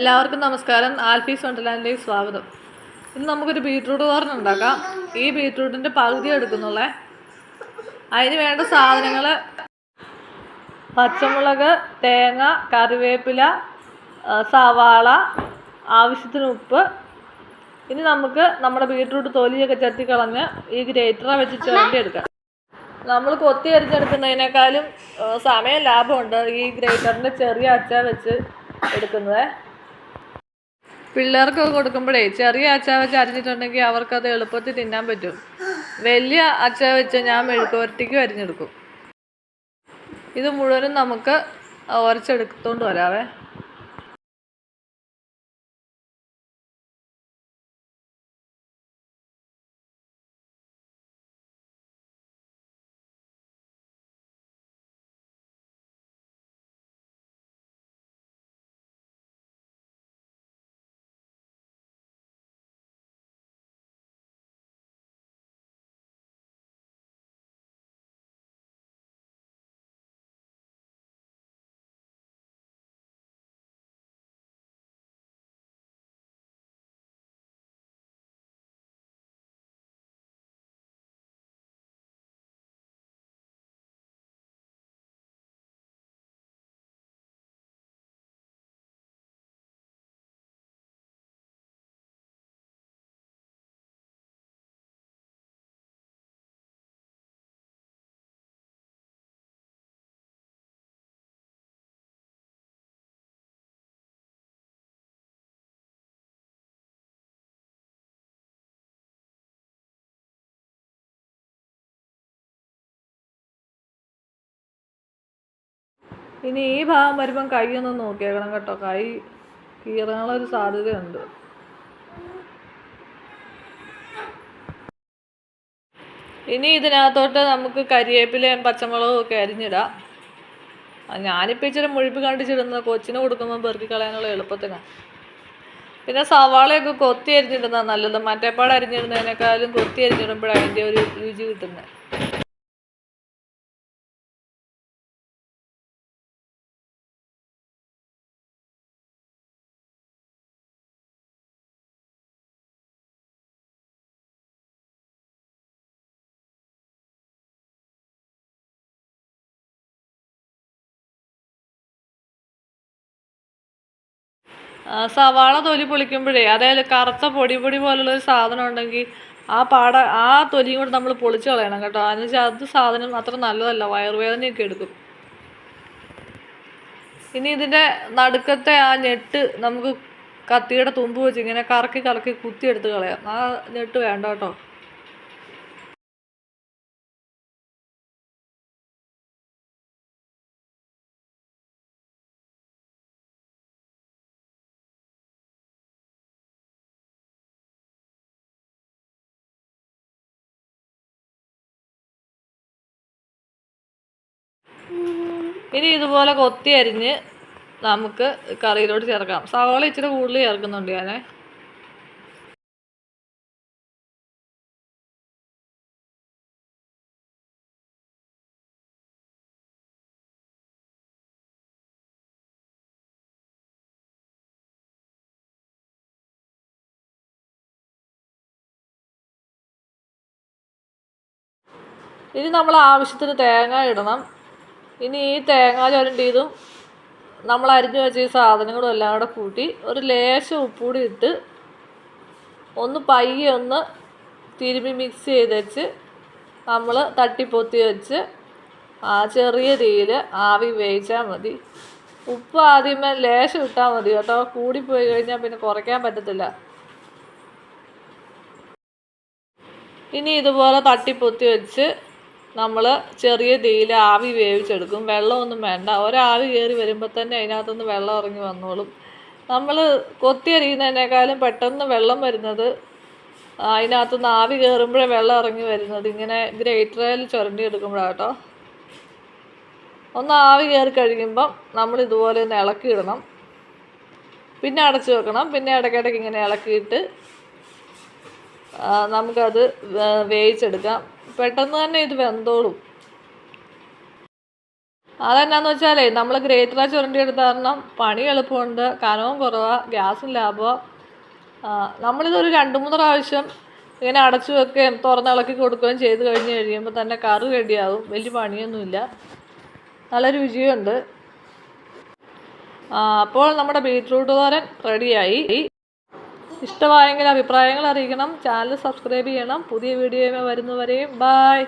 എല്ലാവർക്കും നമസ്കാരം. ആൽഫീസ് വണ്ടർലാൻഡിലേക്ക് സ്വാഗതം. ഇന്ന് നമുക്കൊരു ബീട്രൂട്ട് തോരൻ ഉണ്ടാക്കാം. ഈ ബീട്രൂട്ടിന്റെ പകുതി എടുക്കുന്നുള്ളേ. അതിന് വേണ്ട സാധനങ്ങൾ പച്ചമുളക് തേങ്ങ കറിവേപ്പില സവാള ആവശ്യത്തിന് ഉപ്പ്. ഇനി നമുക്ക് നമ്മുടെ ബീട്രൂട്ട് തൊലിയൊക്കെ ചെത്തിക്കളഞ്ഞ് ഈ ഗ്രേറ്ററ വെച്ച് ചുരണ്ടി എടുക്കാം നമ്മൾ കൊത്തി അരിഞ്ഞെടുക്കുന്നതിനേക്കാളും സമയം ലാഭമുണ്ട് ഈ ഗ്രേറ്ററിന്റെ ചെറിയ അച്ച വെച്ച് എടുക്കുന്നത്. പിള്ളേർക്ക് കൊടുക്കുമ്പോഴേ ചെറിയ അച്ച വെച്ച് അരിഞ്ഞിട്ടുണ്ടെങ്കിൽ അവർക്കത് എളുപ്പത്തിൽ തിന്നാൻ പറ്റും. വലിയ അച്ച വെച്ച് ഞാൻ മെഴുക്കുവരട്ടിക്കും അരിഞ്ഞെടുക്കും. ഇത് മുഴുവനും നമുക്ക് ഉരച്ചെടുത്തോണ്ട് വരാവേ. ഇനി ഈ ഭാഗം വരുമ്പം കൈ ഒന്ന് നോക്കിയേക്കണം കേട്ടോ. കൈ കീറാനുള്ളൊരു സാധ്യതയുണ്ട്. ഇനി ഇതിനകത്തോട്ട് നമുക്ക് കരിവേപ്പിലയും പച്ചമുളകും ഒക്കെ അരിഞ്ഞിടാം. ഞാനിപ്പോൾ ഇച്ചിരി മുഴുപ്പ് കണ്ടിച്ചിടുന്നത് കൊച്ചിന് കൊടുക്കുമ്പോൾ പെറുക്കി കളയാനുള്ള എളുപ്പത്തിനാണ് പിന്നെ സവാളയൊക്കെ കൊത്തി അരിഞ്ഞിടുന്നതാണ് നല്ലത്. മറ്റേപ്പാട് അരിഞ്ഞിടുന്നതിനേക്കാളും കൊത്തി അരിഞ്ഞിടുമ്പോഴാണ് അതിന്റെ ഒരു രുചി കിട്ടുന്നത്. സവാള തൊലി പൊളിക്കുമ്പോഴേ അതായത് കറുത്ത പൊടി പൊടി പോലുള്ള ഒരു സാധനം ഉണ്ടെങ്കിൽ ആ പാട ആ തൊലിയും കൂടെ നമ്മൾ പൊളിച്ച് കളയണം കേട്ടോ. അതിന് വെച്ചാൽ അത് സാധനം അത്ര നല്ലതല്ല വയറുവേദനയൊക്കെ എടുക്കും. ഇനി ഇതിന്റെ നടുക്കത്തെ ആ ഞെട്ട് നമുക്ക് കത്തിയുടെ തുമ്പ് വെച്ച് ഇങ്ങനെ കറക്കി കറക്കി കുത്തിയെടുത്ത് കളയാം. ആ ഞെട്ട് വേണ്ട കേട്ടോ. ഇനി ഇതുപോലെ കൊത്തി അരിഞ്ഞ് നമുക്ക് കറിയിലോട്ട് ചേർക്കാം. സവാള ഇച്ചിരി കൂടുതൽ ചേർക്കുന്നുണ്ട് ഞാൻ ഇനി നമ്മൾ ആവശ്യത്തിന് തേങ്ങ ഇടണം. ഇനി ഈ തേങ്ങ ചുരണ്ടിയതും നമ്മൾ അരിഞ്ഞു വെച്ച ഈ സാധനങ്ങളും എല്ലാം കൂടെ കൂട്ടി ഒരു ലേശം ഉപ്പുകൂടി ഇട്ട് ഒന്ന് പയ്യെ ഒന്ന് തിരുമ്പി മിക്സ് ചെയ്ത് വെച്ച് നമ്മൾ തട്ടിപ്പൊത്തി വെച്ച് ആ ചെറിയ തീയിൽ ആവി വേവിച്ചാൽ മതി. ഉപ്പ് ആദ്യമേ ലേശം ഇട്ടാൽ മതി കേട്ടോ. കൂടിപ്പോയി കഴിഞ്ഞാൽ പിന്നെ കുറയ്ക്കാൻ പറ്റത്തില്ല. ഇനി ഇതുപോലെ തട്ടിപ്പൊത്തി വെച്ച് നമ്മൾ ചെറിയ തീയിൽ ആവി വേവിച്ചെടുക്കും. വെള്ളമൊന്നും വേണ്ട. ഒരാവി കയറി വരുമ്പോൾ തന്നെ അതിനകത്തുനിന്ന് വെള്ളം ഇറങ്ങി വന്നോളും. നമ്മൾ കൊത്തി അരിയുന്നതിനേക്കാളും പെട്ടെന്ന് വെള്ളം വരുന്നത് അതിനകത്തുനിന്ന് ആവി കയറുമ്പോഴേ വെള്ളം ഇറങ്ങി വരുന്നത്. ഇങ്ങനെ ഗ്രേറ്ററിൽ ചുരണ്ടി എടുക്കുമ്പോഴാട്ടോ ഒന്ന് ആവി കയറി കഴിയുമ്പം നമ്മൾ ഇതുപോലെ ഒന്ന് ഇളക്കിയിടണം. പിന്നെ അടച്ചു വെക്കണം. പിന്നെ ഇടയ്ക്കിടയ്ക്ക് ഇങ്ങനെ ഇളക്കിയിട്ട് നമുക്കത് വേവിച്ചെടുക്കാം. പെട്ടെന്ന് തന്നെ ഇത് വെന്തോളും. അതെന്നാന്ന് വെച്ചാലേ നമ്മൾ ഗ്രേറ്റർ ചുരണ്ടി എടുത്ത കാരണം പണി എളുപ്പമുണ്ട് കനവും കുറവാണ് ഗ്യാസും ലാഭമാണ് നമ്മളിതൊരു രണ്ട് മൂന്ന് പ്രാവശ്യം ഇങ്ങനെ അടച്ചു വെക്കുകയും തുറന്ന് ഇളക്കി കൊടുക്കുകയും ചെയ്ത് കഴിഞ്ഞ് കഴിയുമ്പോൾ തന്നെ കറി റെഡിയാവും വലിയ പണിയൊന്നുമില്ല. നല്ല രുചിയുണ്ട്. അപ്പോൾ നമ്മുടെ ബീറ്റ്റൂട്ട് തോരൻ റെഡിയായി. ഇഷ്ടമായെങ്കിൽ അഭിപ്രായങ്ങൾ അറിയിക്കണം. ചാനൽ സബ്സ്ക്രൈബ് ചെയ്യണം. പുതിയ വീഡിയോയുമായി വരുന്നവരെയും ബായ്